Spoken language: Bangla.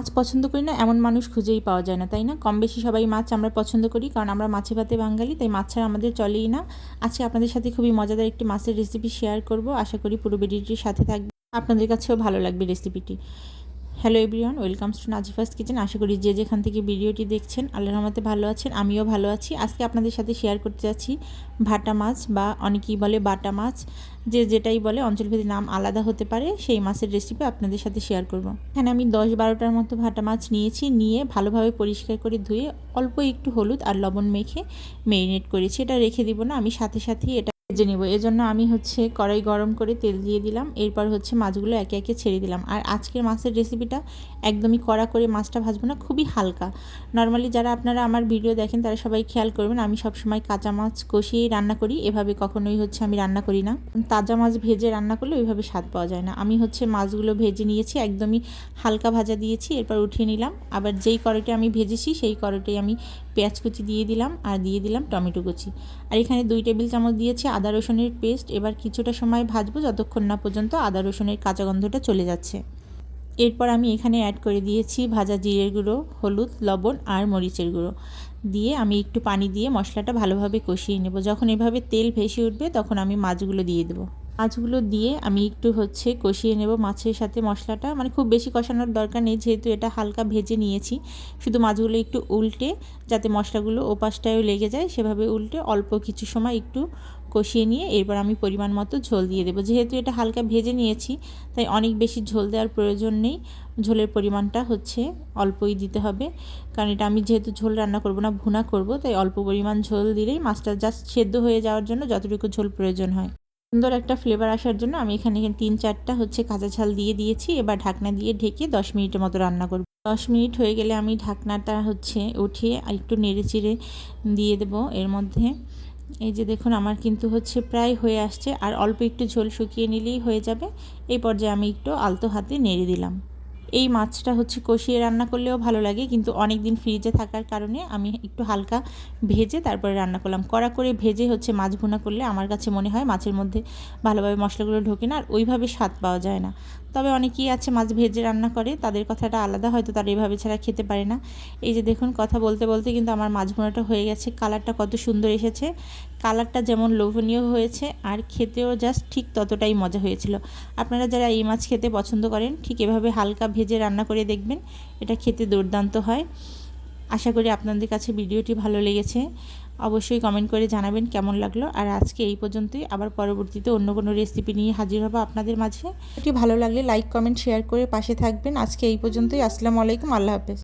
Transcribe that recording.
মাছ পছন্দ করি না, এমন মানুষ খুঁজেই পাওয়া যায় না, তাই না? কম বেশি সবাই মাছ আমরা পছন্দ করি, কারণ আমরা মাছে ভাতে বাঙালি, তাই মাছ ছাড়া আমাদের চলেই না। আজকে আপনাদের সাথে খুবই মজাদার একটি মাছের রেসিপি শেয়ার করব। আশা করি পুরো ভিডিওটির সাথে থাকবে আপনাদের কাছেও ভালো লাগবে রেসিপিটি hello everyone welcomes to Nazifa's kitchen. আশা করি যে যেখান থেকে ভিডিওটি দেখছেন, আল্লাহর রহমতে ভালো আছেন, আমিও ভালো আছি। আজকে আপনাদের সাথে শেয়ার করতে যাচ্ছি ভাটা মাছ, বা অনেকেই বলে বাটা মাছ। যে যেটাই বলে, অঞ্চলভেদে নাম আলাদা হতে পারে, সেই মাছের রেসিপি আপনাদের সাথে শেয়ার করব। এখানে আমি দশ বারোটার মতো ভাটা মাছ নিয়েছি, নিয়ে ভালোভাবে পরিষ্কার করে ধুয়ে অল্প একটু হলুদ আর লবণ মেখে মেরিনেট করেছি। এটা রেখে দিব না, আমি সাথে সাথেই এটা ভেজে নেব। এজন্য আমি হচ্ছে কড়াই গরম করে তেল দিয়ে দিলাম। এরপর হচ্ছে মাছগুলো একে একে ছেড়ে দিলাম। আর আজকের মাছের রেসিপিটা একদমই কড়া করে মাছটা ভাজবো না, খুবই হালকা। নর্মালি যারা আপনারা আমার ভিডিও দেখেন, তারা সবাই খেয়াল করবেন, আমি সবসময় কাঁচা মাছ কষিয়েই রান্না করি। এভাবে কখনোই হচ্ছে আমি রান্না করি না। তাজা মাছ ভেজে রান্না করলে ওইভাবে স্বাদ পাওয়া যায় না। আমি হচ্ছে মাছগুলো ভেজে নিয়েছি, একদমই হালকা ভাজা দিয়েছি, এরপর উঠিয়ে নিলাম। আবার যেই কড়াইটা আমি ভেজেছি, সেই কড়াইটাই আমি পেঁয়াজ কুচি দিয়ে দিলাম, আর দিয়ে দিলাম টমেটো কুচি। আর এখানে দুই টেবিল চামচ দিয়েছি আদা রসুনের পেস্ট এবার কিছুটা সময় ভাজবো যতক্ষণ না পর্যন্ত আদা রসুনের কাঁচা গন্ধটা চলে যাচ্ছে। এরপর আমি এখানে অ্যাড করে দিয়েছি ভাজা জিরের গুঁড়ো, হলুদ, লবণ আর মরিচের গুঁড়ো। দিয়ে আমি একটু পানি দিয়ে মশলাটা ভালোভাবে কষিয়ে নেব। যখন এভাবে তেল ভেসে উঠবে তখন আমি মাছগুলো দিয়ে দেবো। মাছগুলো দিয়ে আমি একটু হচ্ছে কষিয়ে নেব মাছের সাথে মশলাটা। মানে খুব বেশি কষানোর দরকার নেই, যেহেতু এটা হালকা ভেজে নিয়েছি। শুধু মাছগুলো একটু উল্টে যাতে মশলাগুলো ওপাশটায়ও লেগে যায়, সেভাবে উল্টে অল্প কিছু সময় একটু কষিয়ে নিয়ে এরপর আমি পরিমাণ মতো ঝোল দিয়ে দেবো। যেহেতু এটা হালকা ভেজে নিয়েছি, তাই অনেক বেশি ঝোল দেওয়ার প্রয়োজন নেই। ঝোলের পরিমাণটা হচ্ছে অল্পই দিতে হবে। কারণ এটা আমি যেহেতু ঝোল রান্না করব না, ভুনা করব, তাই অল্প পরিমাণ ঝোল দিলেই মাছটা জাস্ট সেদ্ধ হয়ে যাওয়ার জন্য যতটুকু ঝোল প্রয়োজন হয়। সুন্দর একটা ফ্লেভার আসার জন্য আমি এখানে তিন, চারটা হচ্ছে কাঁচা ঝাল দিয়ে দিয়েছি। এবার ঢাকনা দিয়ে ঢেকে দশ মিনিটের মতো রান্না করব। দশ মিনিট হয়ে গেলে আমি ঢাকনাটা হচ্ছে উঠিয়ে একটু নেড়ে চিড়ে দিয়ে দেব। এর মধ্যে এই যে দেখুন আমার কিন্তু হচ্ছে প্রায় হয়ে আসছে। আর অল্প একটু ঝোল শুকিয়ে নিলেই হয়ে যাবে। এই পর্যায়ে আমি একটু আলতো হাতে নেড়ে দিলাম। এই মাছটা হচ্ছে কষিয়ে রান্না করলেও ভালো লাগে, কিন্তু অনেক দিন ফ্রিজে থাকার কারণে আমি একটু হালকা ভেজে তারপরে রান্না করলাম। কড়া করে ভেজে হচ্ছে মাছ ভুনা করলে আমার কাছে মনে হয় মাছের মধ্যে ভালোভাবে মশলাগুলো ঢোকে না, আর ওইভাবে স্বাদ পাওয়া যায় না। তবে অনেকেই আছে মাছ ভেজে রান্না করে, তাদের কথাটা আলাদা, হয়তো তারা এভাবে ছাড়া খেতে পারে না। এই যে দেখুন, কথা বলতে বলতে কিন্তু আমার মাছ ভুনাটা হয়ে গেছে, কালারটা কত সুন্দর এসেছে। কালারটা যেমন লোভনীয় হয়েছে, আর খেতেও জাস্ট ঠিক ততটাই মজা হয়েছিল। আপনারা যারা এই মাছ খেতে পছন্দ করেন, ঠিক এভাবে হালকা ভেজে রান্না করে দেখবেন, এটা খেতে দুর্দান্ত হয়। আশা করি আপনাদের কাছে ভিডিওটি ভালো লেগেছে। অবশ্যই কমেন্ট করে জানাবেন কেমন লাগল। আর আজকে এই পর্যন্তই। আবার পরবর্তীতে অন্য কোনো রেসিপি নিয়ে হাজির হব আপনাদের মাঝে। এটি ভালো লাগলে লাইক কমেন্ট শেয়ার করে পাশে থাকবেন। আজকে এই পর্যন্তই। আসসালামু আলাইকুম। আল্লাহ হাফেজ।